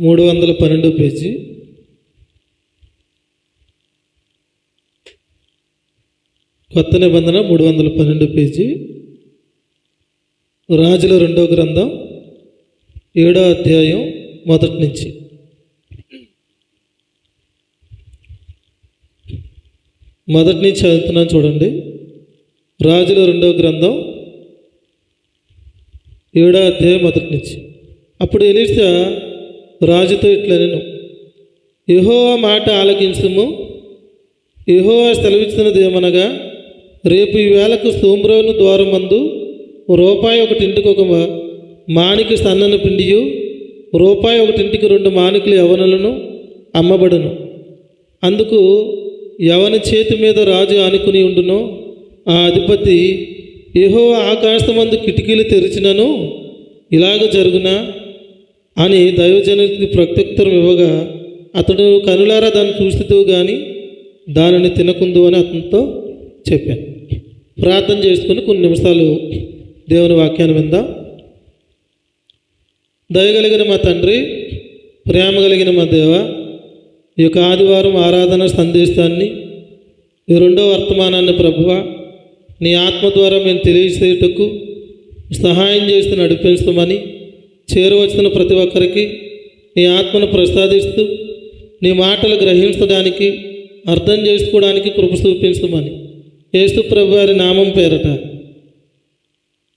మూడు వందల పన్నెండో పేజీ. కొత్త నిబంధన మూడు వందల పన్నెండు పేజీ. రాజుల రెండో గ్రంథం ఏడో అధ్యాయం మొదటి నుంచి. మొదటి నుంచి చదువుతున్నాను చూడండి. రాజుల రెండో గ్రంథం ఏడో అధ్యాయం మొదటి నుంచి. అప్పుడు ఎలీసా రాజుతో ఇట్లా నేను. మాట ఆలకించుము. యెహోవా సెలవిచ్చినది ఏమనగా రేపు ఈ వేళకు సోమ్రోను ద్వారం మందు రూపాయి ఒకటింటికి ఒక మా- మానికి సన్నని పిండియు రూపాయి ఒకటింటికి రెండు మానికలు యవనులను అమ్మబడును. అందుకు ఎవని చేతి మీద రాజు ఆనుకుని ఉండునో. ఆ అధిపతి ఏహో ఆకాశమందు కిటికీలు తెరిచినను ఇలాగ జరుగునా? అని దైవజనుడికి ప్రత్యుత్తరం ఇవ్వగా అతడు కనులారా దాన్ని చూస్తూ కానీ దానిని తినకుందు అని అతనితో చెప్పాను. ప్రార్థన చేసుకుని కొన్ని నిమిషాలు దేవుని వాక్యాన్ని విందాం. దయగలిగిన మా తండ్రి ప్రేమ కలిగిన మా దేవ ఈ యొక్క ఆదివారం ఆరాధన సందేశాన్ని ఈ రెండో వర్తమానాన్ని ప్రభువ నీ ఆత్మ ద్వారా మేము తెలియజేయటకు సహాయం చేసి నడిపిస్తామని చేరవచ్చిన ప్రతి ఒక్కరికి నీ ఆత్మను ప్రసాదిస్తూ నీ మాటలు గ్రహించడానికి అర్థం చేసుకోవడానికి కృప చూపించమని యేసు ప్రభు వారి నామం పేరట.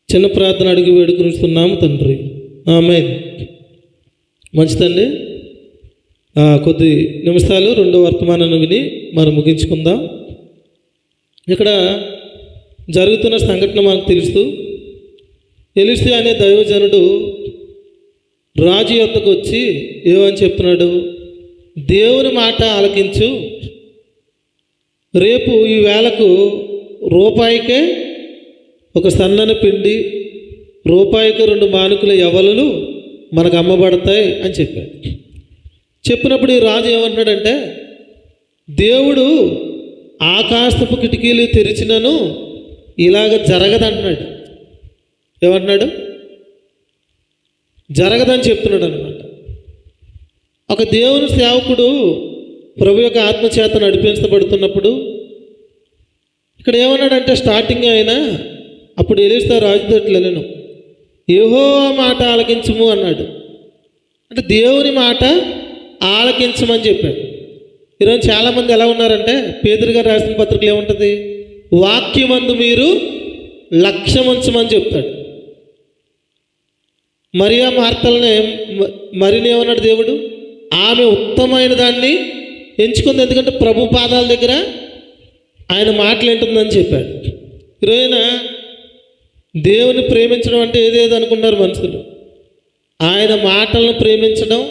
చిన్న ప్రార్థన అడిగి వేడుకునిస్తున్నాము తండ్రి. ఆమె మంచిదండి కొద్ది నిమిషాలు రెండో వర్తమానాన్ని విని మనం ముగించుకుందాం. ఇక్కడ జరుగుతున్న సంఘటన మనకు తెలుస్తూ ఎలిసి అనే దైవజనుడు రాజు యొద్దకు వచ్చి ఏమని చెప్తున్నాడు దేవుని మాట ఆలకించు. రేపు ఈ వేళకు రూపాయికే ఒక సన్నని పిండి రూపాయికి రెండు మానుకుల ఎవలలు మనకు అమ్మబడతాయి అని చెప్పాడు. చెప్పినప్పుడు ఈ రాజు ఏమంటున్నాడంటే దేవుడు ఆకాశపు కిటికీలు తెరిచినను ఇలాగ జరగదంటున్నాడు. ఏమంటున్నాడు? జరగదని చెప్తున్నాడు అనమాట ఒక దేవుని సేవకుడు ప్రభు యొక్క ఆత్మచేత నడిపించబడుతున్నప్పుడు ఇక్కడ ఏమన్నాడంటే స్టార్టింగ్ అయినా అప్పుడు ఎలిస్తా రాజుతోట్ల నేను ఏహో మాట ఆలకించము అన్నాడు. అంటే దేవుని మాట ఆలకించమని చెప్పాడు. ఈరోజు చాలామంది ఎలా ఉన్నారంటే పేదరి గారు రాసిన పత్రికలు ఏముంటుంది? వాక్యమందు మీరు లక్ష్యమంచమని చెప్తాడు. మరియా మార్తలనే మరిని ఏమన్నాడు దేవుడు? ఆమె ఉత్తమమైన దాన్ని ఎంచుకుంది. ఎందుకంటే ప్రభు పాదాల దగ్గర ఆయన మాటలు వింటుందని చెప్పాడు. ఈరోజున దేవుని ప్రేమించడం అంటే ఏదేది అనుకున్నారు మనుషులు. ఆయన మాటలను ప్రేమించడం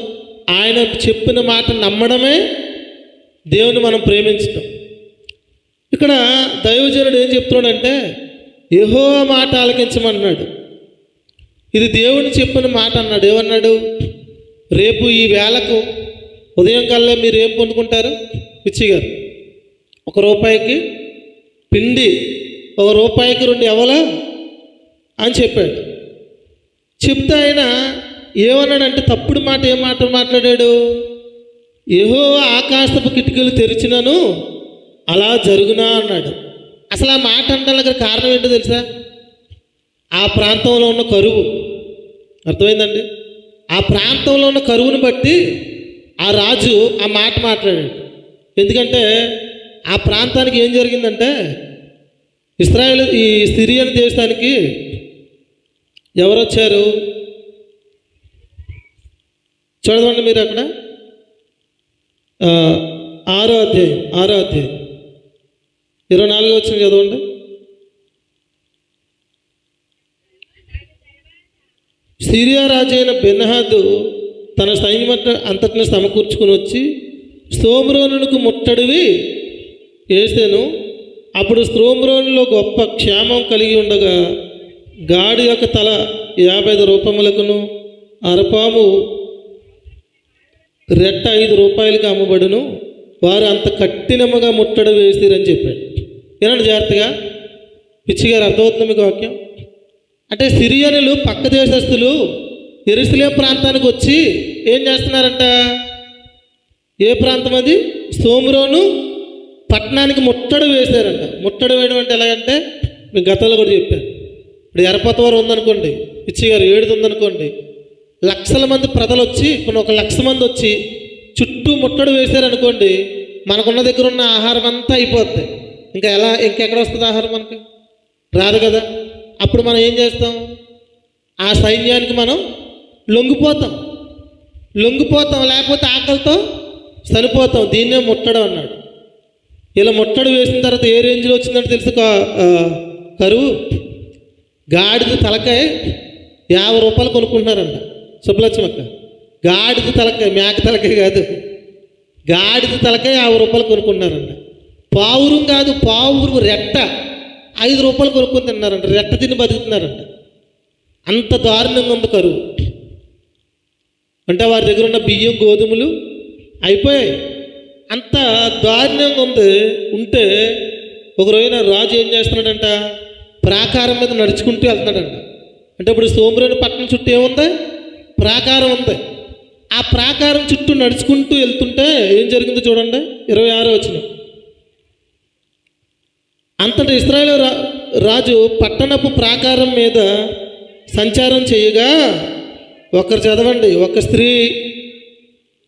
ఆయన చెప్పిన మాట నమ్మడమే దేవుని మనం ప్రేమించడం. ఇక్కడ దైవజనుడు ఏం చెప్తున్నాడంటే యహో మాట ఆలకించమన్నాడు. ఇది దేవుడు చెప్పిన మాట అన్నాడు. ఏమన్నాడు? రేపు ఈ వేళకు ఉదయం కల్లా మీరు ఏం పొందుకుంటారు పిచ్చి గారు. ఒక రూపాయికి పిండి ఒక రూపాయికి రెండు ఎవలా అని చెప్పాడు. చెప్తే ఆయన ఏమన్నాడంటే తప్పుడు మాట ఏం మాట మాట్లాడాడు? ఏహో ఆకాశపు కిటికీలు తెరిచినను అలా జరుగునా అన్నాడు. అసలు ఆ మాట అంటే కారణం ఏంటో తెలుసా? ఆ ప్రాంతంలో ఉన్న కరువు. అర్థమైందండి? ఆ ప్రాంతంలో ఉన్న కరువుని బట్టి ఆ రాజు ఆ మాట మాట్లాడాడు. ఎందుకంటే ఆ ప్రాంతానికి ఏం జరిగిందంటే ఇస్రాయల్ ఈ సిరియన్ దేశానికి ఎవరు వచ్చారు చూడదండి మీరు అక్కడ. ఆరో అధ్యాయం ఆరో అధ్యాయం. ఇరవై నాలుగో వచ్చిన చదవండి. సిరియా రాజు అయిన తన సైన్యం అంతటిని సమకూర్చుకుని వచ్చి స్తోమ్రోనుకు ముట్టడివి వేసాను అప్పుడు స్తోమ్రోనులో గొప్ప క్షేమం కలిగి ఉండగా గాడి యొక్క తల యాభై ఐదు రూపములకును అరపాము రెట్ట ఐదు రూపాయలకి అమ్మబడును. వారు అంత కఠినముగా ముట్టడి వేసిరని చెప్పాడు. వినండి జాగ్రత్తగా. పిచ్చిగారు అర్థమవుతుంది మీకు వాక్యం? అంటే సిరియనులు పక్క దేశస్తులు ఎరుసలేం ప్రాంతానికి వచ్చి ఏం చేస్తున్నారంట? ఏ ప్రాంతం అది? సోమరోను పట్టణానికి ముట్టడు వేశారంట. ముట్టడు వేయడం అంటే ఎలాగంటే మేము గతంలో కూడా చెప్పాను. ఇప్పుడు ఎరపతవరం ఉందనుకోండి పిచ్చి గారు ఏడుది ఉందనుకోండి లక్షల మంది ప్రజలు వచ్చి కొన్ని ఒక లక్ష మంది వచ్చి చుట్టూ ముట్టడు వేశారనుకోండి మనకున్న దగ్గర ఉన్న ఆహారం అంతా అయిపోద్ది. ఇంకా ఎలా ఇంకెక్కడ వస్తుంది ఆహారం మనకి? రాదు కదా? అప్పుడు మనం ఏం చేస్తాం? ఆ సైన్యానికి మనం లొంగిపోతాం. లొంగిపోతాం లేకపోతే ఆకలితో చనిపోతాం. దీన్నే ముట్టడం అన్నాడు. ఇలా ముట్టడి వేసిన తర్వాత ఏ రేంజ్లో వచ్చిందంటే తెలుసు? కరువు. గాడిద తలకాయ యాభై రూపాయలు కొనుక్కుంటున్నారంట. సుబ్బలక్ష్మక్క గాడిద తలకాయ మేక తలకాయ కాదు. గాడిద తలకాయ యాభై రూపాయలు కొనుక్కుంటున్నారంట. పావురం కాదు పావురు రెట్ట. ఐదు రూపాయలు కొనుక్కొని తిన్నారంట రెట్ట తిని బతుకుతున్నారంట. అంత దారుణంగా ఉంది కరువు. అంటే వారి దగ్గర ఉన్న బియ్యం గోధుమలు అయిపోయాయి. అంత దారుణంగా ఉంది. ఉంటే ఒక రోజున రాజు ఏం చేస్తున్నాడంట? ప్రాకారం మీద నడుచుకుంటూ వెళ్తున్నాడంట. అంటే ఇప్పుడు సోమరేణి పట్టణం చుట్టూ ఏముంది? ప్రాకారం ఉంది. ఆ ప్రాకారం చుట్టూ నడుచుకుంటూ వెళ్తుంటే ఏం జరిగిందో చూడండి. ఇరవై ఆరో వచ్చిన అంతటి ఇస్రాయేల్ రా రాజు పట్టణపు ప్రాకారం మీద సంచారం చేయగా ఒకరు చదవండి. ఒక స్త్రీ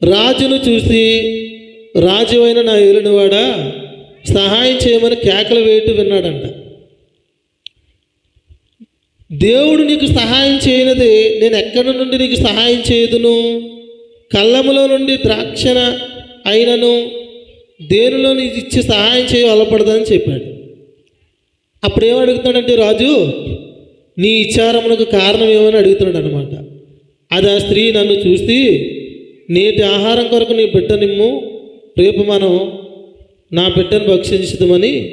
రాజును చూసి రాజు అయిన నా ఏలినవాడా సహాయం చేయమని కేకలు వేయటం విన్నాడంట. దేవుడు నీకు సహాయం చేయనది నేను ఎక్కడి నుండి నీకు సహాయం చేయదును? కళ్ళములో నుండి ద్రాక్షణ అయినను దేనిలో నీకు ఇచ్చి సహాయం చేయ వలపడదని చెప్పాడు. అప్పుడు ఏం అడుగుతాడంటే రాజు నీ ఇచ్చారమునకు కారణం ఏమని అడుగుతున్నాడు అనమాట అది ఆ స్త్రీ నన్ను చూసి నేటి ఆహారం కొరకు నీ బిడ్డ నిమ్ము రేపు మనం నా బిడ్డను భక్షించుదామని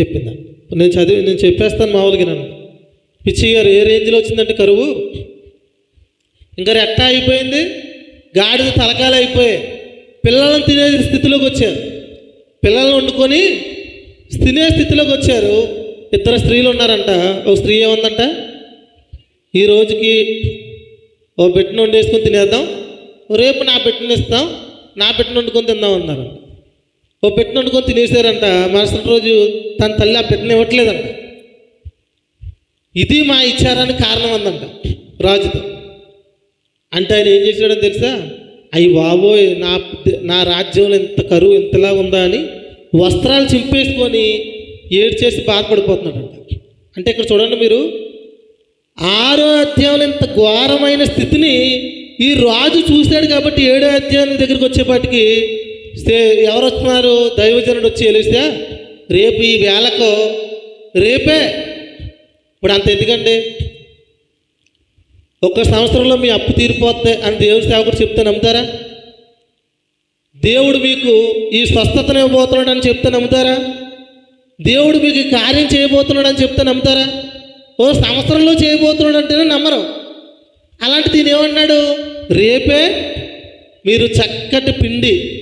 చెప్పింది. నేను చదివి నేను చెప్పేస్తాను మామూలుగా నన్ను. పిచ్చి గారు ఏ రేంజ్లో వచ్చిందంటే కరువు. ఇంకా రెట్ట అయిపోయింది? గాడిద తలకాలు అయిపోయాయి. పిల్లలను తినే స్థితిలోకి వచ్చారు. పిల్లల్ని వండుకొని తినే స్థితిలోకి వచ్చారు. ఇద్దరు స్త్రీలు ఉన్నారంట. ఒక స్త్రీ ఏముందంట? ఈ రోజుకి ఓ బిడ్డను వండేసుకొని తినేద్దాం. రేపు నా బిడ్డను ఇస్తాం. నా బిడ్డను వండుకొని తిందాం అన్నారు. ఓ బిడ్డను వండుకొని తినేసారంట. మరుసటి రోజు తన తల్లి ఆ బిడ్డను ఇవ్వట్లేదంట. ఇది మా ఇచ్చారానికి కారణం అందంట రాజుతో. అంటే ఆయన ఏం చేశాడో తెలుసా? అయ్యి బాబోయ్ నా నా రాజ్యంలో ఎంత కరువు ఎంతలా ఉందా అని వస్త్రాలు చింపేసుకొని ఏడ్చేసి బాధపడిపోతున్నాడంట. అంటే ఇక్కడ చూడండి మీరు ఆరో అధ్యాయంలో ఇంత ఘోరమైన స్థితిని ఈ రాజు చూశాడు కాబట్టి ఏడో అధ్యాయం దగ్గరికి వచ్చేపాటికి సే- ఎవరు వస్తున్నారు? దైవజనుడు వచ్చి వెలిస్తే రేపు ఈ వేళకు రేపే. ఇప్పుడు అంత ఎందుకండి? ఒక్క సంవత్సరంలో మీ అప్పు తీరిపోతే అని దేవుడి సేవకుడు చెప్తే నమ్ముతారా? దేవుడు మీకు ఈ స్వస్థతను ఇవ్వబోతున్నాడు అని చెప్తే నమ్ముతారా? దేవుడు మీకు కార్యం చేయబోతున్నాడు అని చెప్తే నమ్ముతారా? ఓ సంవత్సరంలో చేయబోతున్నాడు అంటేనే నమ్మరు. అలాంటి దీని ఏమన్నాడు రేపే మీరు చక్కటి పిండి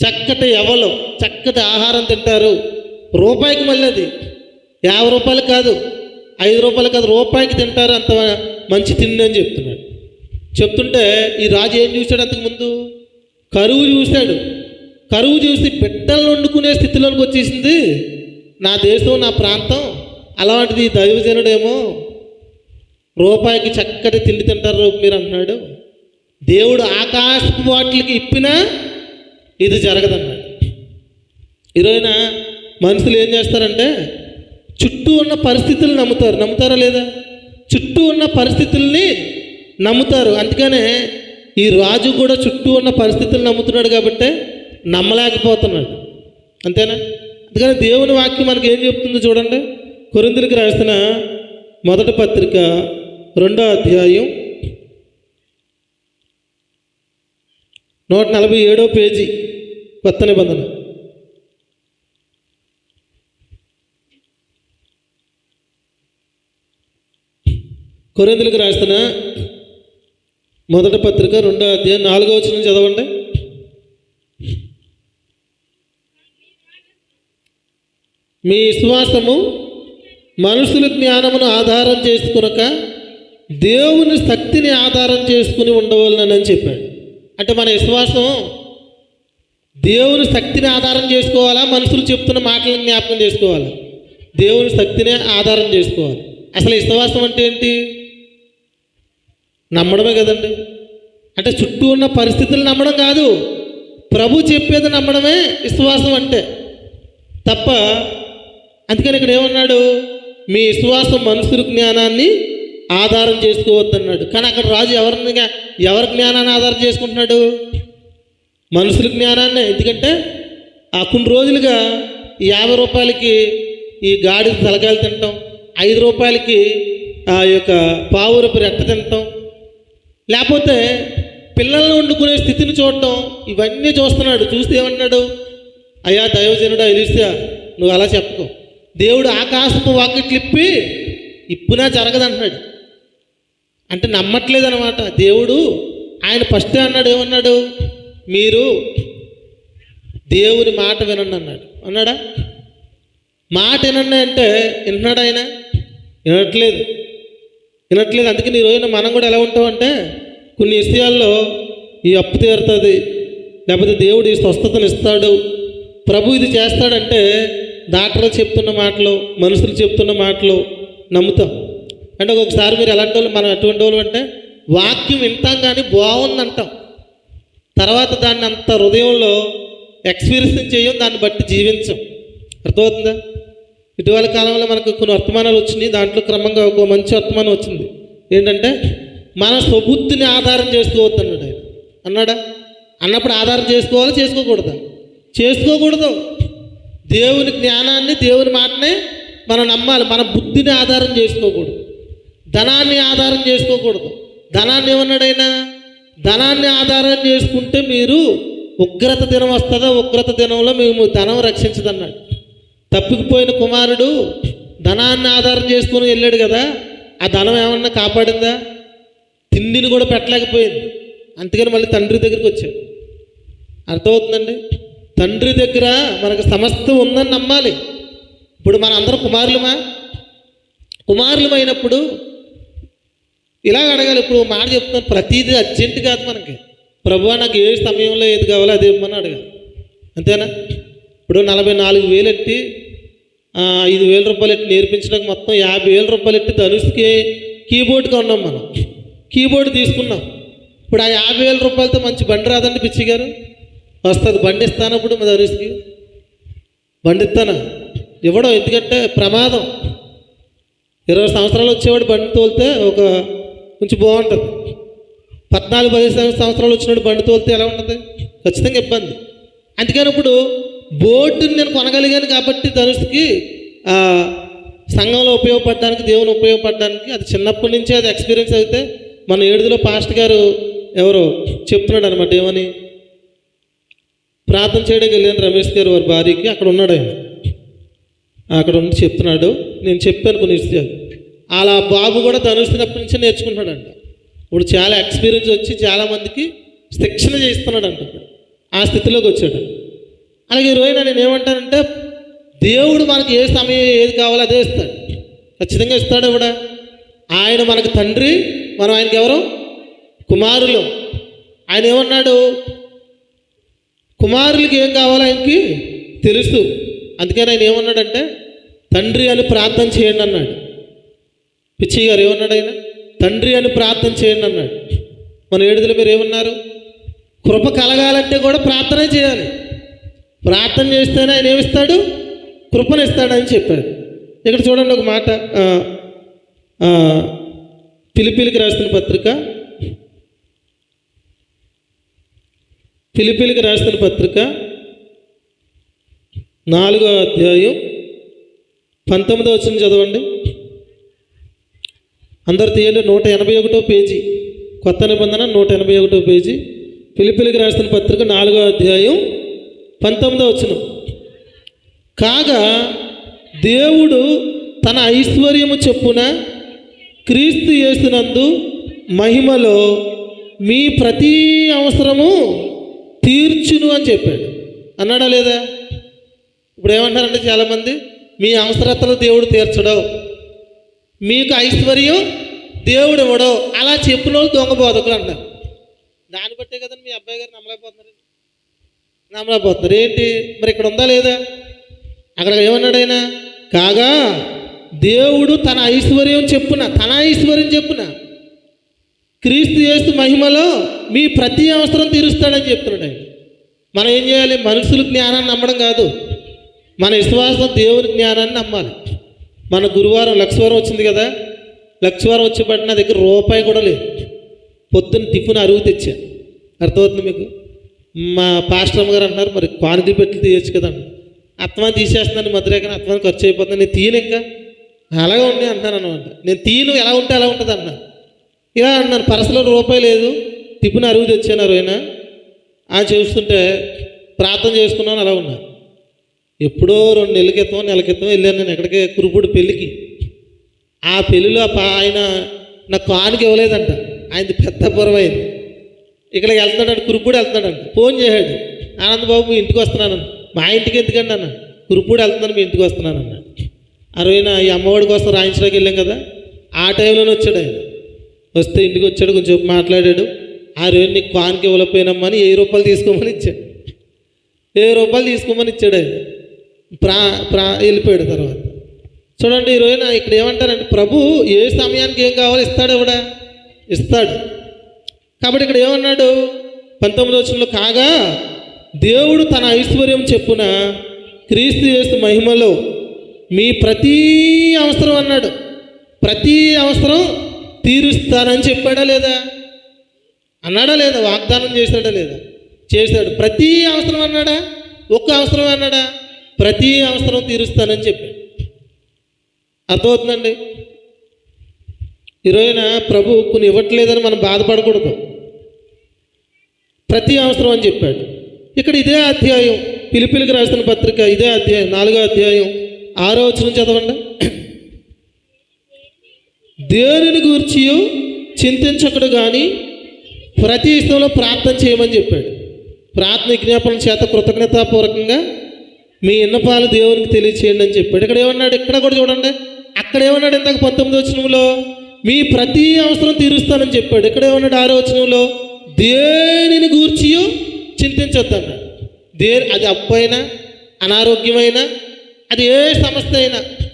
చక్కటి ఎవలు చక్కటి ఆహారం తింటారు. రూపాయికి మళ్ళీ అది యాభై రూపాయలు కాదు ఐదు రూపాయలు కాదు రూపాయికి తింటారు అంత మంచి తిండి అని చెప్తున్నాడు. చెప్తుంటే ఈ రాజు ఏం చూశాడు అంతకుముందు కరువు చూశాడు. కరువు చూసి బిడ్డలు వండుకునే స్థితిలోకి వచ్చేసింది. నా దేశం నా ప్రాంతం అలాంటిది దైవజనుడేమో రూపాయికి చక్కటి తిండి తింటారు మీరు అంటున్నాడు. దేవుడు ఆకాశ వాటికి ఇప్పినా ఇది జరగదన్నాడు. ఈరోజున మనుషులు ఏం చేస్తారంటే చుట్టూ ఉన్న పరిస్థితులు నమ్ముతారు. నమ్ముతారా లేదా? చుట్టూ ఉన్న పరిస్థితుల్ని నమ్ముతారు. అందుకనే ఈ రాజు కూడా చుట్టూ ఉన్న పరిస్థితులు నమ్ముతున్నాడు కాబట్టి నమ్మలేకపోతున్నాడు. అంతేనా? అందుకని దేవుని వాక్యం మనకి ఏం చెప్తుందో చూడండి. కొరిందులకు రాసిన మొదటి పత్రిక రెండో అధ్యాయం నూట నలభై ఏడో పేజీ కొత్త నిబంధన. కొరిందులకు రాసిన మొదటి పత్రిక రెండో అధ్యాయం నాలుగో వచ్చిన చదవండి. మీ విశ్వాసము మనుషుల జ్ఞానమును ఆధారం చేసుకునక దేవుని శక్తిని ఆధారం చేసుకుని ఉండవలనని చెప్పాడు. అంటే మన విశ్వాసం దేవుని శక్తిని ఆధారం చేసుకోవాలా? మనుషులు చెప్తున్న మాటలను జ్ఞాపకం చేసుకోవాలా? దేవుని శక్తినే ఆధారం చేసుకోవాలి. అసలు విశ్వాసం అంటే ఏంటి? నమ్మడమే కదండి. అంటే చుట్టూ ఉన్న పరిస్థితులు నమ్మడం కాదు. ప్రభు చెప్పేది నమ్మడమే విశ్వాసం అంటే. తప్ప అందుకని ఇక్కడ ఏమన్నాడు? మీ విశ్వాసం మనుషుల జ్ఞానాన్ని ఆధారం చేసుకోవద్దన్నాడు. కానీ అక్కడ రాజు ఎవరిని ఎవరి జ్ఞానాన్ని ఆధారం చేసుకుంటున్నాడు? మనుషుల జ్ఞానాన్ని. ఎందుకంటే ఆ కొన్ని రోజులుగా యాభై రూపాయలకి ఈ గాడి తలకాయలు తింటాం ఐదు రూపాయలకి ఆ యొక్క పావురపు రెట్ట తింటాం. లేకపోతే పిల్లల్ని వండుకునే స్థితిని చూడటం ఇవన్నీ చూస్తున్నాడు. చూస్తే ఏమన్నాడు? అయ్యా దైవజనుడు ఎలిస్తా నువ్వు అలా చెప్పుకో. దేవుడు ఆకాశపు వాకిట్లు ఇప్పి ఇప్పునా జరగదంటున్నాడు. అంటే నమ్మట్లేదు అనమాట దేవుడు ఆయన ఫస్ట్ అన్నాడు ఏమన్నాడు? మీరు దేవుని మాట వినండి అన్నాడు. అన్నాడా? మాట వినండి అంటే వింటున్నాడు ఆయన? వినట్లేదు. వినట్లేదు. అందుకని ఈ రోజున మనం కూడా ఎలా ఉంటామంటే కొన్ని విషయాల్లో ఈ అప్పు తీరుతుంది లేకపోతే దేవుడు ఈ స్వస్థతను ఇస్తాడు ప్రభు ఇది చేస్తాడంటే డాక్టర్లు చెప్తున్న మాటలు మనుషులు చెప్తున్న మాటలు నమ్ముతాం. అంటే ఒక్కొక్కసారి మీరు ఎలాంటి వాళ్ళు మనం ఎటువంటి వాళ్ళు అంటే వాక్యం వింటాం కానీ బాగుంది అంటాం. తర్వాత దాన్ని అంత హృదయంలో ఎక్స్పీరియన్స్ చేయం దాన్ని బట్టి జీవించం. అర్థమవుతుందా? ఇటీవల కాలంలో మనకు కొన్ని వర్తమానాలు వచ్చినాయి. దాంట్లో క్రమంగా ఒక మంచి వర్తమానం వచ్చింది. ఏంటంటే మన స్వబుద్ధిని ఆధారం చేసుకోవద్దు అన్నాడు ఆయన. అన్నాడా? అన్నప్పుడు ఆధారం చేసుకోవాలి చేసుకోకూడదా? చేసుకోకూడదు. దేవుని జ్ఞానాన్ని దేవుని మాటనే మనం నమ్మాలి. మన బుద్ధిని ఆధారం చేసుకోకూడదు. ధనాన్ని ఆధారం చేసుకోకూడదు. ధనాన్ని ఏమన్నాడైనా? ధనాన్ని ఆధారం చేసుకుంటే మీరు ఉగ్రత దినం వస్తుందా? ఉగ్రత దినంలో మేము ధనం రక్షించదన్నాడు. తప్పిపోయిన కుమారుడు ధనాన్ని ఆధారం చేసుకుని వెళ్ళాడు కదా ఆ ధనం ఏమన్నా కాపాడిందా? తిండిని కూడా పెట్టలేకపోయింది. అందుకని మళ్ళీ తండ్రి దగ్గరికి వచ్చాడు. అర్థమవుతుందండి? తండ్రి దగ్గర మనకు సమస్తం ఉందని నమ్మాలి. ఇప్పుడు మన అందరం కుమారులమా? కుమారులమైనప్పుడు ఇలా అడగాలి. ఇప్పుడు మాట చెప్తున్నాను. ప్రతిదీ అర్జెంట్ కాదు మనకి. ప్రభు నాకు ఏ సమయంలో ఏది కావాలో అది ఇవ్వమని అడగాలి. అంతేనా? ఇప్పుడు నలభై నాలుగు వేలు ఎట్టి ఐదు వేల రూపాయలు ఎట్టి నేర్పించడానికి మొత్తం యాభై వేల రూపాయలు ఎట్టి ధనుష్కి కీబోర్డ్ కొన్నాం మనం. కీబోర్డ్ తీసుకున్నాం. ఇప్పుడు ఆ యాభై వేల రూపాయలతో మంచి బండి రాదండి పిచ్చి గారు వస్తుంది. బండి ఇస్తాను ఇప్పుడు మా ధనుష్కి? బండి ఇవ్వడం ఎందుకంటే ప్రమాదం. ఇరవై సంవత్సరాలు వచ్చేవాడు బండి తోలితే ఒక కొంచెం బాగుంటుంది. పద్నాలుగు పదిహేను సంవత్సరాలు వచ్చినప్పుడు బండి తోలితే ఎలా ఉంటుంది? ఖచ్చితంగా ఇబ్బంది. అందుకని ఇప్పుడు బోర్డుని నేను కొనగలిగాను కాబట్టి ధనుష్కి ఆ, సంఘంలో ఉపయోగపడడానికి దేవుని ఉపయోగపడడానికి అది చిన్నప్పటి నుంచే అది ఎక్స్పీరియన్స్ అయితే మన ఏడుదిలో పాస్ట్ గారు ఎవరో చెప్తున్నాడు అనమాట ఏమని? ప్రార్థన చేయడానికి వెళ్ళాను రమేష్ గారు వారి భార్యకి అక్కడ ఉన్నాడు ఆయన. అక్కడ ఉండి చెప్తున్నాడు నేను చెప్పాను కొన్ని విషయాలు. అలా బాబు కూడా ధనుస్తున్నప్పటి నుంచే నేర్చుకుంటున్నాడంట. ఇప్పుడు చాలా ఎక్స్పీరియన్స్ వచ్చి చాలామందికి శిక్షణ చేస్తున్నాడంట ఆ స్థితిలోకి వచ్చాడు. అలాగే ఈ నేను ఏమంటానంటే దేవుడు మనకి ఏ సమయం ఏది కావాలో అదే ఇస్తాడు. ఖచ్చితంగా ఇస్తాడు కూడా. ఆయన మనకు తండ్రి మనం ఆయనకి ఎవరు? కుమారులు. ఆయన ఏమన్నాడు? కుమారులకి ఏం కావాలో ఆయనకి తెలుసు. అందుకని ఆయన ఏమన్నాడంటే తండ్రి అని ప్రార్థన చేయండి అన్నాడు. పిచ్చి గారు ఏమన్నాడు ఆయన? తండ్రి అని ప్రార్థన చేయండి అన్నాడు. మన ఏడుదల మీరు ఏమన్నారు? కృప కలగాలంటే కూడా ప్రార్థన చేయాలి. ప్రార్థన చేస్తేనే ఆయన ఏమిస్తాడు? కృపనిస్తాడని చెప్పాడు. ఇక్కడ చూడండి ఒక మాట. పిలిపిలికి రాసిన పత్రిక పిలిపిలికి రాసిన పత్రిక నాలుగో అధ్యాయం పంతొమ్మిదో వచ్చిన చదవండి. అందరు తీయండి నూట ఎనభై ఒకటో పేజీ. కొత్త నిబంధన నూట ఎనభై ఒకటో పేజీ. పిలిపిలికి రాసిన పత్రిక నాలుగో అధ్యాయం పంతొమ్మిదో వచ్చిన కాగా దేవుడు తన ఐశ్వర్యము చెప్పున క్రీస్తు చేసినందు మహిమలో మీ ప్రతి అవసరము తీర్చును అని చెప్పాడు. అన్నాడా లేదా? ఇప్పుడు ఏమంటారంటే చాలామంది మీ అవసరతలు దేవుడు తీర్చడం మీకు ఐశ్వర్యం దేవుడు ఇవ్వడం అలా చెప్పిన వాళ్ళు దొంగ బోధకులు అంటారు దాన్ని బట్టే కదండి మీ అబ్బాయి గారు నమ్మలేకపోతున్నారు. నమ్మలేకపోతున్నారు. ఏంటి? మరి ఇక్కడ ఉందా లేదా? అక్కడ ఏమన్నాడు ఆయన? కాగా దేవుడు తన ఐశ్వర్యం చెప్పున తన ఐశ్వర్యం చెప్పున క్రీస్తు చేస్తు మహిమలో మీ ప్రతి అవసరం తీరుస్తాడని చెప్తున్నాడు ఆయన. మనం ఏం చేయాలి? మనుషుల జ్ఞానాన్ని నమ్మడం కాదు. మన విశ్వాసం దేవుని జ్ఞానాన్ని నమ్మాలి. మన గురువారం లక్షవారం వచ్చింది కదా? లక్షవారం వచ్చేపటి నా దగ్గర రూపాయి కూడా లేదు. పొద్దున్న టిఫిన్ అరుగు తెచ్చాను అర్థమవుతుంది మీకు? మా పాస్టర్ గారు అంటున్నారు మరి క్వాలిటీ పెట్టి తీయచ్చు కదా అత్తమాని తీసేస్తున్నాను మధురే కానీ ఖర్చు అయిపోతుంది. నేను తీయను ఇంకా. అలాగే ఉండి అంటున్నాను అనమాట నేను తీయను ఎలా ఉంటే అలా ఉంటుంది అన్నాను ఇలా అన్నారు పరసలో రూపాయి లేదు తిప్పుని అరుగు తెచ్చాను ఆయన. ఆ చూస్తుంటే ప్రార్థన చేసుకున్నాను అలా ఉన్నా ఎప్పుడో రెండు నెలల క్రితం నెల క్రితం వెళ్ళాను నేను ఎక్కడికి కురుపుడు పెళ్ళికి. ఆ పెళ్ళిలో ఆయన నా కానుక ఇవ్వలేదంట. ఆయనది పెద్ద పొరవైంది ఇక్కడికి వెళ్తున్నాడంట కురుపుడు వెళ్తున్నాడంట ఫోన్ చేశాడు. ఆనందబాబు మీ ఇంటికి వస్తున్నాను మా ఇంటికి ఎందుకండి అన్న కురుపుడు వెళ్తున్నాను మీ ఇంటికి వస్తున్నాను అన్న అరవైన ఈ అమ్మఒడి కోసం రాయించడానికి వెళ్ళాం కదా. ఆ టైంలోనే వచ్చాడు ఆయన. వస్తే ఇంటికి వచ్చాడు కొంచెం మాట్లాడాడు. ఆ రోజు నీకు పాన్కి ఇవ్వలేకపోయినామని ఏ రూపాయలు తీసుకోమని ఇచ్చాడు. వెయ్యి రూపాయలు తీసుకోమని ఇచ్చాడు. ఆయన ప్రా ప్రా వెళ్ళిపోయాడు తర్వాత. చూడండి ఈ రోజున ఇక్కడ ఏమంటారంటే ప్రభు ఏ సమయానికి ఏం కావాలో ఇస్తాడు ఇవిడ ఇస్తాడు. కాబట్టి ఇక్కడ ఏమన్నాడు? పంతొమ్మిది వచనంలో కాగా దేవుడు తన ఐశ్వర్యం చెప్పున క్రీస్తు చేస్తు మహిమలో మీ ప్రతీ అవసరం అన్నాడు. ప్రతి అవసరం తీరుస్తానని చెప్పాడా లేదా? అన్నాడా లేదా? వాగ్దానం చేశాడా లేదా? చేశాడు. ప్రతి అవసరం అన్నాడా? ఒక్క అవసరం అన్నాడా? ప్రతి అవసరం తీరుస్తానని చెప్పాడు. అర్థమవుతుందండి? ఈరోజున ప్రభు కొన్ని ఇవ్వట్లేదని మనం బాధపడకూడదు. ప్రతి అవసరం అని చెప్పాడు. ఇక్కడ ఇదే అధ్యాయం. పిలిపిలికి రాసిన పత్రిక ఇదే అధ్యాయం నాలుగో అధ్యాయం ఆరో వచ్చిన చదవండి. దేనిని గురించి చింతించకడు కానీ ప్రతి విషయంలో ప్రార్థన చేయమని చెప్పాడు. ప్రార్థన విజ్ఞాపన చేత కృతజ్ఞతాపూర్వకంగా మీ ఇన్నపాలు దేవునికి తెలియచేయండి అని చెప్పాడు. ఇక్కడ ఏమన్నాడు? ఇక్కడ కూడా చూడండి. అక్కడ ఏమన్నాడు? ఇందాక పంతొమ్మిది వచనంలో మీ ప్రతి అవసరం తీరుస్తానని చెప్పాడు. ఇక్కడ ఏమన్నాడు? ఆరో వచనంలో దేనిని గూర్చి చింతించొద్దన్నాడు. దే అది అప్పైనా అనారోగ్యమైనా అది ఏ సమస్య అయినా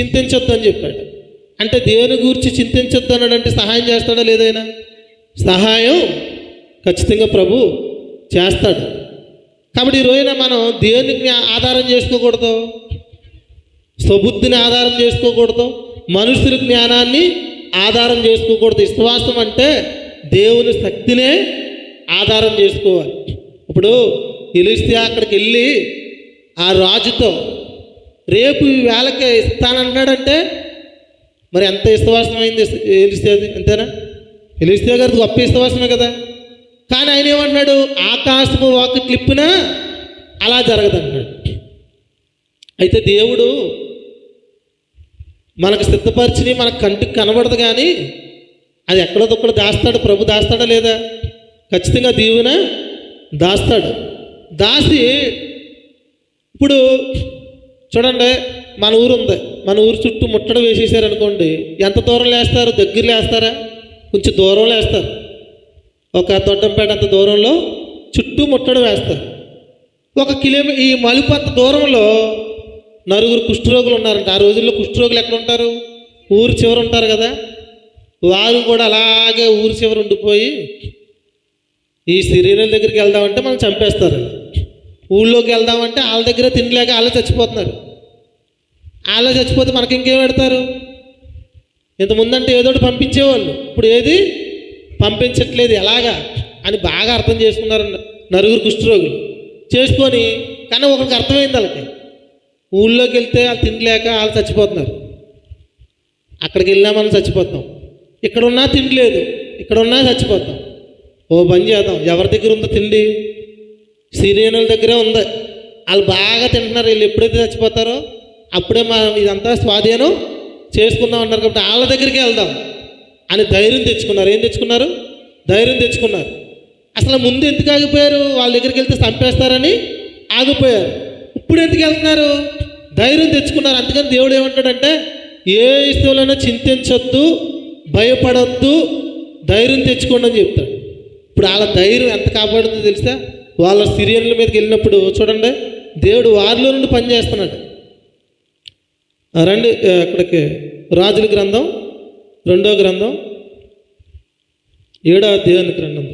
చింతించొద్దు అని చెప్పాడు. అంటే దేవుని గురించి చింతించొద్దు సహాయం చేస్తాడా లేదైనా? సహాయం ఖచ్చితంగా ప్రభు చేస్తాడు. కాబట్టి ఈ రోజున మనం దేవునికి ఆధారం చేసుకోకూడదు. స్వబుద్ధిని ఆధారం చేసుకోకూడదు. మనుషుల జ్ఞానాన్ని ఆధారం చేసుకోకూడదు. విశ్వాసం అంటే దేవుని శక్తినే ఆధారం చేసుకోవాలి. ఇప్పుడు ఎలిస్తే అక్కడికి వెళ్ళి ఆ రాజుతో రేపు ఈ వేళకి ఇస్తానంటున్నాడంటే మరి ఎంత విశ్వాసమైంది ఎలిస్తేది అంతేనా? ఎలిస్తే గారు గొప్ప ఇష్టవాసమే కదా. కానీ ఆయన ఏమంటున్నాడు? ఆకాశపు వాక్ క్లిప్పినా అలా జరగదంటున్నాడు. అయితే దేవుడు మనకు సిద్ధపరిచిని మన కంటికి కనబడదు కానీ అది ఎక్కడో దొక్కడ దాస్తాడు. ప్రభు దాస్తాడా లేదా? ఖచ్చితంగా దీవున దాస్తాడు. దాసి ఇప్పుడు చూడండి మన ఊరు ఉంది మన ఊరు చుట్టూ ముట్టడి వేసేసారు అనుకోండి ఎంత దూరం లేస్తారు? దగ్గరలో లేస్తారా? కొంచెం దూరంలో వేస్తారు ఒక దొడ్డంపేట అంత దూరంలో చుట్టూ ముట్టడి వేస్తారు. ఒక కిలోమీటర్ ఈ మలుపు అంత దూరంలో నలుగురు కుష్ఠరోగులు ఉన్నారంట. ఆ రోజుల్లో కుష్ఠరోగులు ఎక్కడ ఉంటారు? ఊరు చివర ఉంటారు కదా. వారు కూడా అలాగే ఊరు చివర ఉండిపోయి ఈ శరీరం దగ్గరికి వెళ్దామంటే మనం చంపేస్తారు. ఊళ్ళోకి వెళ్దామంటే వాళ్ళ దగ్గర తినలేక వాళ్ళే చచ్చిపోతున్నారు. అలా చచ్చిపోతే మనకి ఇంకేం పెడతారు? ఇంత ముందంటే ఏదో ఒకటి పంపించేవాళ్ళు. ఇప్పుడు ఏది? పంపించట్లేదు. ఎలాగా? అని బాగా అర్థం చేసుకున్నారు నలుగురు కుష్ఠరోగులు. చేసుకొని కానీ ఒకరికి అర్థమైంది వాళ్ళకి. ఊళ్ళోకి వెళ్తే వాళ్ళు తిండిలేక వాళ్ళు చచ్చిపోతున్నారు. అక్కడికి వెళ్ళినా మనం చచ్చిపోతాం. ఇక్కడ ఉన్నా తిండి లేదు ఇక్కడ ఉన్నా చచ్చిపోతాం. ఓ పని చేద్దాం. ఎవరి దగ్గర ఉందో తిండి. సిరియనుల దగ్గరే ఉంది. వాళ్ళు బాగా తింటున్నారు. వీళ్ళు ఎప్పుడైతే చచ్చిపోతారో అప్పుడే మనం ఇదంతా స్వాధీనం చేసుకుందాం అన్నారు కాబట్టి వాళ్ళ దగ్గరికి వెళ్దాం అని ధైర్యం తెచ్చుకున్నారు. ఏం తెచ్చుకున్నారు? ధైర్యం తెచ్చుకున్నారు. అసలు ముందు ఎందుకు ఆగిపోయారు? వాళ్ళ దగ్గరికి వెళ్తే చంపేస్తారని ఆగిపోయారు. ఇప్పుడు ఎందుకు వెళ్తున్నారు? ధైర్యం తెచ్చుకున్నారు. అందుకని దేవుడు ఏమంటాడంటే ఏ విషయంలోనైనా చింతించొద్దు భయపడొద్దు ధైర్యం తెచ్చుకోండి అని చెప్తాడు. ఇప్పుడు వాళ్ళ ధైర్యం ఎంత కాపాడుతుందో తెలుసా? వాళ్ళ సిరియన్ల మీదకి వెళ్ళినప్పుడు చూడండి దేవుడు వారిలో నుండి పనిచేస్తున్నాడు. రండి అక్కడికి. ఇక్కడికి రాజుల గ్రంథం రెండో గ్రంథం ఏడో అధ్యాయానికి గ్రంథం.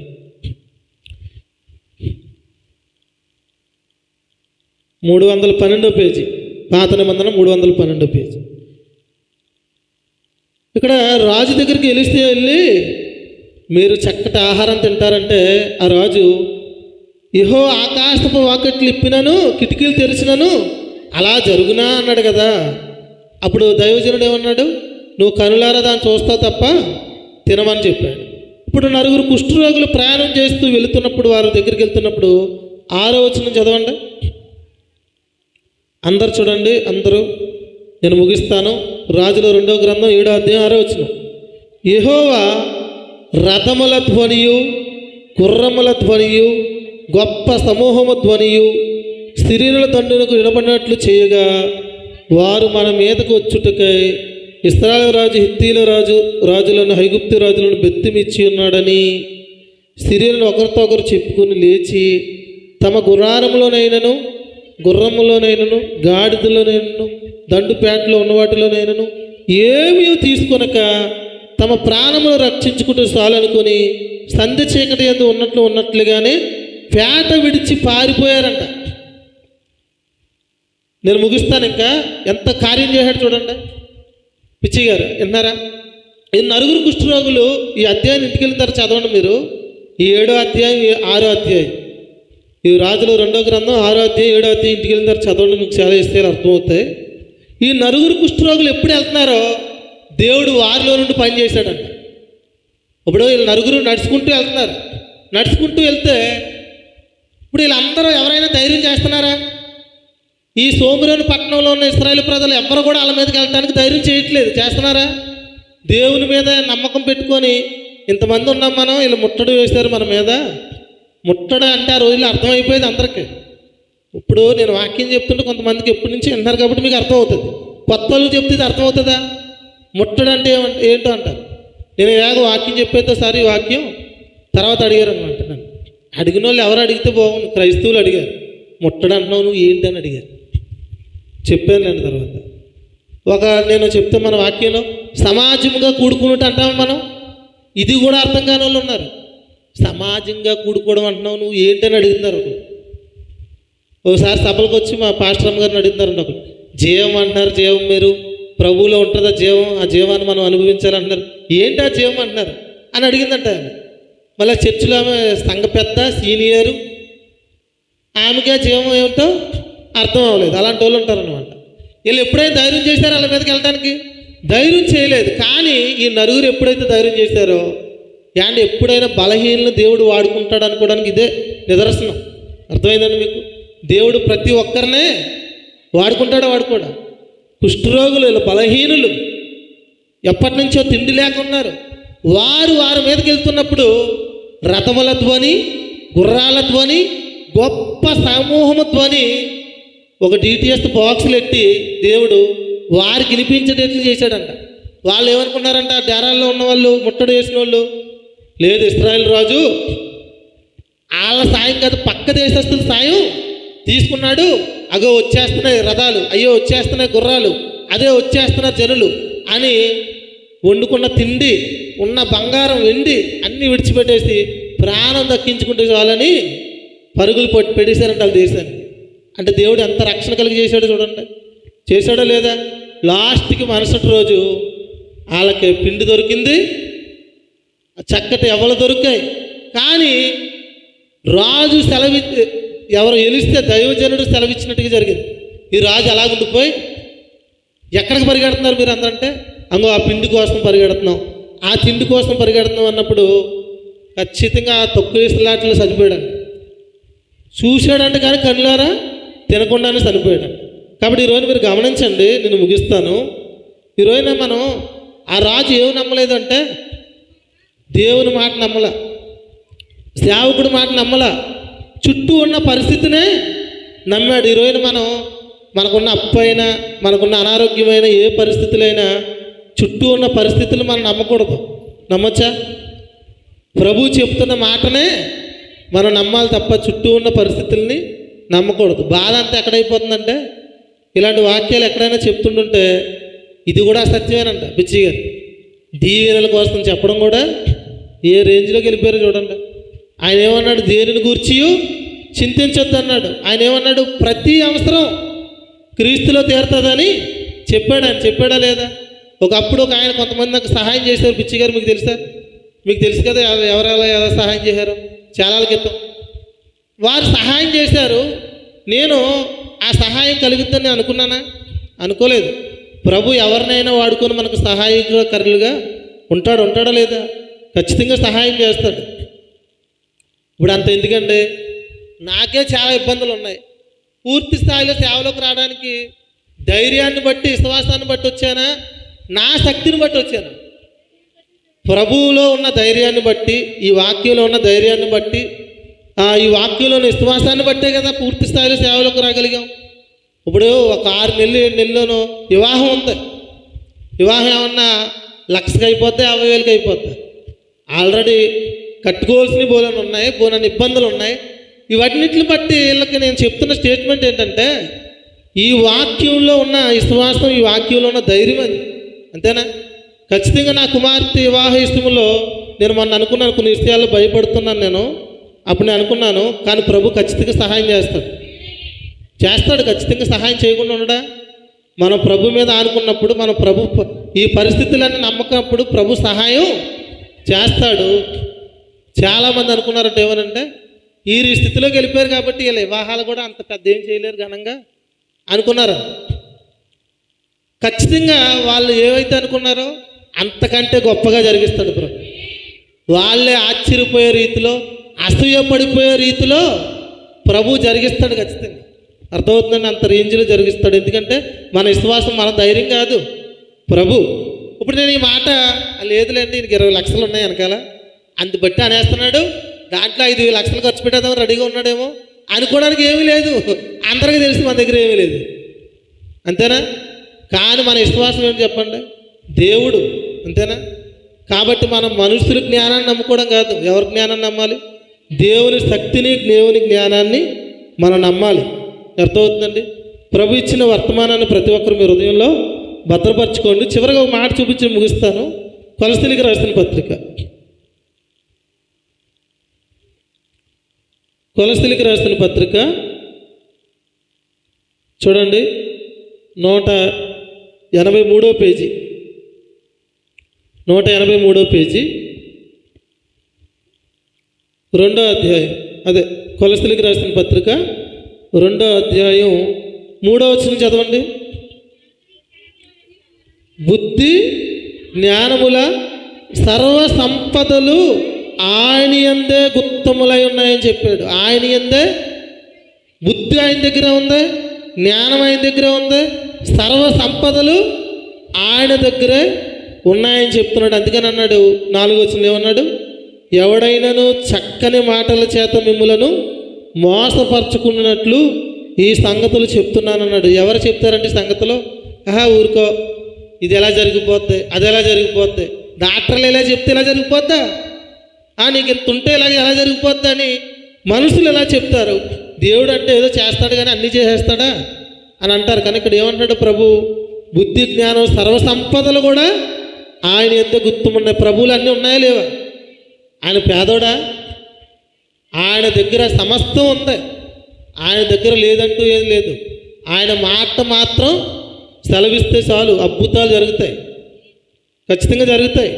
మూడు వందల పన్నెండో పేజీ. పాత నిబంధన మూడు వందల పన్నెండో పేజీ. ఇక్కడ రాజు దగ్గరికి వెలిస్తే వెళ్ళి మీరు చక్కటి ఆహారం తింటారంటే ఆ రాజు ఇహో ఆకాశపు వాకట్లు ఇప్పినను కిటికీలు తెరిచినను అలా జరుగునా అన్నాడు కదా. అప్పుడు దైవజనుడు ఏమన్నాడు? నువ్వు కనులారా దాన్ని చూస్తావు తప్ప తినమని చెప్పాడు. ఇప్పుడు నలుగురు కుష్ఠరోగులు ప్రయాణం చేస్తూ వెళుతున్నప్పుడు వారి దగ్గరికి వెళ్తున్నప్పుడు ఆరో వచనం చదవండి. అందరు చూడండి అందరూ నేను ముగిస్తాను. రాజుల రెండో గ్రంథం ఏడో అధ్యాయం ఆరో వచ్చిన యహోవా రథముల ధ్వనియు గుర్రముల ధ్వనియు గొప్ప సమూహము ధ్వనియు స్త్రీల తండ్రులకు వినబడినట్లు చేయగా వారు మన మీదకు వచ్చుటకై ఇస్రాయల్ రాజు హిత్తీల రాజు రాజులను హైగుప్తి రాజులను బెత్తిమిచ్చి ఉన్నాడని స్త్రీలను ఒకరితో ఒకరు చెప్పుకుని లేచి తమ గుర్రారంలోనైనను గుర్రములోనైనను గాడిదలోనైనను దండుపేటలో ఉన్న వాటిలోనైనను ఏమీ తీసుకొనక తమ ప్రాణములు రక్షించుకుంటూ చాలనుకొని సంధ్య చీకటి ఎందు ఉన్నట్లు ఉన్నట్లుగానే పేట విడిచి పారిపోయారంట. నేను ముగిస్తాను ఇంకా ఎంత కార్యం చేశాడు చూడండి. పిచ్చి గారు విన్నారా? ఈ నలుగురు కుష్ఠరోగులు ఈ అధ్యాయం ఇంటికి వెళ్ళిన తర్వాత చదవండి మీరు. ఈ ఏడో అధ్యాయం ఈ ఆరో అధ్యాయం. ఈ రాజులు రెండో గ్రంథం ఆరో అధ్యాయం ఏడో అధ్యాయం ఇంటికి వెళ్ళిన తర్వాత చదవండి మీకు చాలా ఇస్తే అర్థమవుతాయి. ఈ నలుగురు కుష్ఠరోగులు ఎప్పుడు వెళ్తున్నారో దేవుడు వారిలో నుండి పనిచేశాడంట ఇప్పుడు వీళ్ళు నలుగురు నడుచుకుంటూ వెళ్తున్నారు. నడుచుకుంటూ వెళ్తే ఇప్పుడు వీళ్ళందరూ ఎవరైనా ధైర్యం చేస్తున్నారా? ఈ సోమరోని పట్టణంలో ఉన్న ఇస్రాయేల్ ప్రజలు ఎవ్వరు కూడా వాళ్ళ మీదకి వెళ్ళడానికి ధైర్యం చేయట్లేదు. చేస్తున్నారా? దేవుని మీద నమ్మకం పెట్టుకొని ఇంతమంది ఉన్నాం మనం వీళ్ళు ముట్టడి వేశారు మన మీద. ముట్టడి అంటే ఆ రోజుల్లో అర్థమైపోయేది అందరికీ. ఇప్పుడు నేను వాక్యం చెప్తుంటే కొంతమందికి ఎప్పటి నుంచి విన్నారు కాబట్టి మీకు అర్థమవుతుంది. కొత్త వాళ్ళు చెప్తే ఇది అర్థమవుతుందా? ముట్టడి అంటే ఏమంటే ఏంటో అంటారు. నేను ఇలాగ వాక్యం చెప్పేదో సార్ ఈ వాక్యం తర్వాత అడిగారు అనమాట నన్ను. అడిగిన వాళ్ళు ఎవరు అడిగితే బాగుంది క్రైస్తవులు అడిగారు. ముట్టడి అంటున్నావు నువ్వు ఏంటి అని అడిగారు. చెప్పాను నేను తర్వాత. ఒక నేను చెప్తే మన వాక్యంలో సమాజంగా కూడుకున్నట్టు అంటాము మనం? ఇది కూడా అర్థం కాని వాళ్ళు ఉన్నారు. సమాజంగా కూడుకోవడం అంటున్నావు నువ్వు ఏంటని అడుగుతున్నారు ఒకరు. ఒకసారి సభలకు వచ్చి మా పాస్టర్ అమ్మ గారిని అడుగుతారండి ఒకరు. జీవం అంటున్నారు జీవం మీరు. ప్రభువులో ఉంటుందా జీవం? ఆ జీవాన్ని మనం అనుభవించాలంటున్నారు. ఏంటి ఆ జీవం అంటున్నారు? అని అడిగిందంట ఆమె. మళ్ళీ చర్చిలో ఆమె సంఘ పెద్ద సీనియరు. ఆమెకే జీవం ఏమిటో అర్థం అవ్వలేదు అలాంటి వాళ్ళు ఉంటారనమాట వీళ్ళు ఎప్పుడైనా ధైర్యం చేశారో వాళ్ళ మీదకి వెళ్ళడానికి ధైర్యం చేయలేదు. కానీ ఈ నలుగురు ఎప్పుడైతే ధైర్యం చేశారో అండ్ ఎప్పుడైనా బలహీనలు దేవుడు వాడుకుంటాడు అనుకోవడానికి ఇదే నిదర్శనం. అర్థమైందండి మీకు? దేవుడు ప్రతి ఒక్కరినే వాడుకుంటాడు వాడుకోడా? కుష్ఠరోగులు వీళ్ళు బలహీనులు. ఎప్పటి నుంచో తిండి లేకున్నారు వారు వారి మీదకి వెళ్తున్నప్పుడు రథముల ధ్వని గుర్రాల ధ్వని గొప్ప సమూహము ధ్వని ఒక డిటిఎస్ బాక్సులు ఎట్టి దేవుడు వారికి వినిపించేటట్లు చేశాడంట. వాళ్ళు ఏమనుకున్నారంట? డేరాల్లో ఉన్న వాళ్ళు ముట్టడి వేసిన వాళ్ళు లేదు ఇస్రాయల్ రాజు వాళ్ళ సాయం కాదు పక్క దేశస్తుల సాయం తీసుకున్నాడు. అగో వచ్చేస్తున్నాయి రథాలు అయ్యో వచ్చేస్తున్నాయి గుర్రాలు అదే వచ్చేస్తున్నారు జనులు అని వండుకున్న తిండి ఉన్న బంగారం వెండి అన్నీ విడిచిపెట్టేసి ప్రాణం దక్కించుకుంటే చాలని పరుగులు పట్టి పెట్టేశారంట వాళ్ళ దేశాన్ని అంటే దేవుడు ఎంత రక్షణ కలిగి చేశాడో చూడండి. చేశాడో లేదా? లాస్ట్కి మరుసటి రోజు వాళ్ళకి పిండి దొరికింది. చక్కటి ఎవరు దొరికాయి. కానీ రాజు సెలవి ఎవరు ఎలిస్తే దైవజనుడు సెలవిచ్చినట్టుగా జరిగింది. ఈ రాజు అలా ఉండిపోయి ఎక్కడికి పరిగెడుతున్నారు మీరు అందరంటే అంగో ఆ పిండి కోసం పరిగెడుతున్నాం. ఆ తిండి కోసం పరిగెడుతున్నాం అన్నప్పుడు ఖచ్చితంగా ఆ తొక్కు ఇసులాట్లో చనిపోయాడు చూశాడంటే కానీ కళ్ళారా తినకుండానే చనిపోయాడు. కాబట్టి ఈరోజు మీరు గమనించండి నేను ముగిస్తాను. ఈరోజున మనం ఆ రాజు ఏమి నమ్మలేదంటే దేవుని మాట నమ్మల సేవకుడి మాట నమ్మల. చుట్టూ ఉన్న పరిస్థితినే నమ్మాడు. ఈరోజున మనం మనకున్న అప్పైనా మనకున్న అనారోగ్యమైన ఏ పరిస్థితులైనా చుట్టూ ఉన్న పరిస్థితులు మనం నమ్మకూడదు. నమ్మచ్చా? ప్రభు చెప్తున్న మాటనే మనం నమ్మాలి తప్ప చుట్టూ ఉన్న పరిస్థితుల్ని నమ్మకూడదు. బాధ అంతా ఎక్కడైపోతుందంటే ఇలాంటి వాక్యాలు ఎక్కడైనా చెప్తుంటుంటే ఇది కూడా సత్యమేనంట పిచ్చి గారు. దీవెనల కోసం చెప్పడం కూడా ఏ రేంజ్లోకి వెళ్ళిపోయారో చూడండి. ఆయన ఏమన్నాడు? దేనిని గూర్చి చింతించొద్దు అన్నాడు ఆయన ఏమన్నాడు? ప్రతి అవసరం క్రీస్తులో తీరుతుందని చెప్పాడు. ఆయన చెప్పాడా లేదా? ఒకప్పుడు ఒక ఆయన కొంతమంది నాకు సహాయం చేశారు. పిచ్చి గారు మీకు తెలుసా? మీకు తెలుసు కదా ఎవరెలా ఎలా సహాయం చేశారు? చాలా క్రితం. వారు సహాయం చేశారు. నేను ఆ సహాయం కలుగుతుందని అనుకున్నానా? అనుకోలేదు. ప్రభు ఎవరినైనా వాడుకొని మనకు సహాయకరులుగా ఉంటాడు ఉంటాడా లేదా? ఖచ్చితంగా సహాయం చేస్తాడు. ఇప్పుడు అంత ఎందుకండి నాకే చాలా ఇబ్బందులు ఉన్నాయి. పూర్తి స్థాయిలో సేవలోకి రావడానికి ధైర్యాన్ని బట్టి విశ్వాసాన్ని బట్టి వచ్చానా? నా శక్తిని బట్టి వచ్చానా? ప్రభువులో ఉన్న ధైర్యాన్ని బట్టి ఈ వాక్యంలో ఉన్న ధైర్యాన్ని బట్టి ఈ వాక్యంలో విశ్వాసాన్ని బట్టే కదా పూర్తి స్థాయిలో సేవలకు రాగలిగాం. ఇప్పుడు ఒక ఆరు నెలలు ఏడు నెలల్లోనూ వివాహం ఉంది. వివాహం ఏమన్నా లక్షకి అయిపోతే యాభై వేలకి అయిపోద్ది ఆల్రెడీ కట్టుకోవాల్సిన బోలని ఉన్నాయి బోనని ఇబ్బందులు ఉన్నాయి. ఇవన్నిటిని బట్టి వీళ్ళకి నేను చెప్తున్న స్టేట్మెంట్ ఏంటంటే ఈ వాక్యంలో ఉన్న విశ్వాసం ఈ వాక్యంలో ఉన్న ధైర్యం అది. అంతేనా? ఖచ్చితంగా నా కుమార్తె వివాహ ఇష్టములో నేను మొన్న అనుకున్నాను కొన్ని విషయాల్లో భయపడుతున్నాను నేను. అప్పుడు నేను అనుకున్నాను కానీ ప్రభు ఖచ్చితంగా సహాయం చేస్తాడు. చేస్తాడు ఖచ్చితంగా సహాయం చేయకుండా ఉండడా? మనం ప్రభు మీద ఆనుకున్నప్పుడు మన ప్రభు ప- ఈ పరిస్థితులన్నీ నమ్మకప్పుడు ప్రభు సహాయం చేస్తాడు. చాలామంది అనుకున్నారట ఏమనంటే ఈ స్థితిలోకి వెళ్ళిపోయారు కాబట్టి వీళ్ళ వివాహాలు కూడా అంత పెద్ద ఏం చేయలేరు ఘనంగా అనుకున్నారు? ఖచ్చితంగా వాళ్ళు ఏవైతే అనుకున్నారో అంతకంటే గొప్పగా జరిగిస్తాడు ప్రభు. వాళ్ళే ఆశ్చర్యపోయే రీతిలో అసూయపడిపోయే రీతిలో ప్రభు జరిగిస్తాడు ఖచ్చితంగా. అర్థమవుతుందండి? అంత రేంజ్లో జరిగిస్తాడు. ఎందుకంటే మన విశ్వాసం మన ధైర్యం కాదు. ప్రభు ఇప్పుడు నేను ఈ మాట లేదులేండి ఇంక ఇరవై లక్షలు ఉన్నాయి వెనకాల. అంత బట్టి అనేస్తున్నాడు. దాంట్లో ఐదు వేల లక్షలు ఖర్చు పెట్టేద్దాం రెడీగా ఉన్నాడేమో. అనుకోవడానికి ఏమీ లేదు. అందరికీ తెలిసి మన దగ్గర ఏమీ లేదు. అంతేనా? కానీ మన విశ్వాసం ఏంటి చెప్పండి? దేవుడు. అంతేనా? కాబట్టి మనం మనుషుల జ్ఞానాన్ని నమ్ముకోవడం కాదు. ఎవరి జ్ఞానాన్ని నమ్మాలి? దేవుని శక్తిని దేవుని జ్ఞానాన్ని మనం నమ్మాలి. అర్థమవుతుందండి? ప్రభు ఇచ్చిన వర్తమానాన్ని ప్రతి ఒక్కరు మీ హృదయంలో భద్రపరచుకోండి. చివరిగా ఒక మాట చూపించి ముగిస్తాను. కొలస్థలికి రాసిన పత్రిక. కొలస్థలికి రాసిన పత్రిక చూడండి. నూట ఎనభై మూడో పేజీ. నూట ఎనభై మూడో పేజీ. రెండో అధ్యాయం. అదే కొలస్థలికి రాసిన పత్రిక రెండో అధ్యాయం. మూడో వచ్చిన చదవండి. బుద్ధి జ్ఞానముల సర్వ సంపదలు ఆయన ఎందే గుప్తములై ఉన్నాయని చెప్పాడు. ఆయన ఎందే బుద్ధి ఆయన దగ్గర ఉంది జ్ఞానం ఆయన దగ్గర ఉంది సర్వ సంపదలు ఆయన దగ్గరే ఉన్నాయని చెప్తున్నాడు. అందుకని అన్నాడు నాలుగు వచ్చిన ఏమన్నాడు? ఎవడైనాను చక్కని మాటల చేత మిమ్ములను మోసపరచుకున్నట్లు ఈ సంగతులు చెప్తున్నానన్నాడు. ఎవరు చెప్తారంటే సంగతులు? ఆహా ఊరుకో. ఇది ఎలా జరిగిపోద్ది? అది ఎలా జరిగిపోద్ది? డాక్టర్లు ఎలా చెప్తే ఎలా జరిగిపోద్దా? ఆ, నీకు ఇంత ఉంటే ఇలా ఎలా జరిగిపోద్ది అని మనుషులు ఎలా చెప్తారు? దేవుడు అంటే ఏదో చేస్తాడు కానీ అన్నీ చేసేస్తాడా? అని అంటారు. కానీ ఇక్కడ ఏమంటాడు ప్రభు? బుద్ధి జ్ఞానం సర్వసంపదలు కూడా ఆయన ఎంత గుర్తుమున్నాయి. ప్రభువులు అన్నీ ఉన్నాయా లేవా? ఆయన పేదోడా? ఆయన దగ్గర సమస్తం ఉంది. ఆయన దగ్గర లేదంటూ ఏం లేదు. ఆయన మాట మాత్రం సెలవిస్తే చాలు అద్భుతాలు జరుగుతాయి. ఖచ్చితంగా జరుగుతాయి.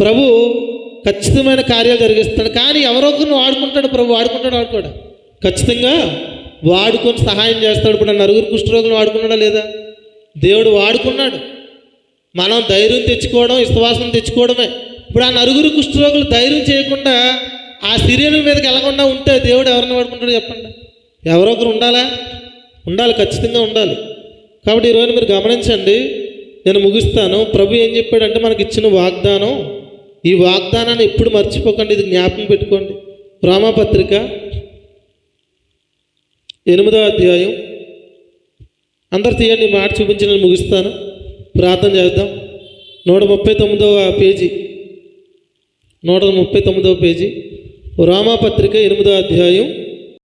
ప్రభు ఖచ్చితమైన కార్యాలు జరిగిస్తాడు. కానీ ఎవరో ఒకరిని వాడుకుంటాడు ప్రభు వాడుకుంటాడు వాడుకోడు ఖచ్చితంగా వాడుకొని సహాయం చేస్తాడు. ఇప్పుడు నలుగురు కుష్ఠరోగులు వాడుకున్నాడా లేదా? దేవుడు వాడుకున్నాడు. మనం ధైర్యం తెచ్చుకోవడం విశ్వాసం తెచ్చుకోవడమే. ఇప్పుడు ఆ నలుగురు కుష్ఠరోగులు ధైర్యం చేయకుండా ఆ శరీరం మీదకి వెళ్ళకుండా ఉంటే దేవుడు ఎవరిని వాడుకుంటాడో చెప్పండి. ఎవరో ఒకరు ఉండాలా? ఉండాలి ఖచ్చితంగా ఉండాలి. కాబట్టి ఈరోజు మీరు గమనించండి నేను ముగిస్తాను. ప్రభు ఏం చెప్పాడంటే మనకి ఇచ్చిన వాగ్దానం ఈ వాగ్దానాన్ని ఎప్పుడు మర్చిపోకండి ఇది జ్ఞాపకం పెట్టుకోండి. రామపత్రిక ఎనిమిదో అధ్యాయం. అందరు తీయండి మాట చూపించి నేను ముగిస్తాను. ప్రార్థన చేద్దాం. నూట ముప్పై తొమ్మిదవ పేజీ. నూట ముప్పై తొమ్మిదవ పేజీ. రామాపత్రిక ఎనిమిదో అధ్యాయం.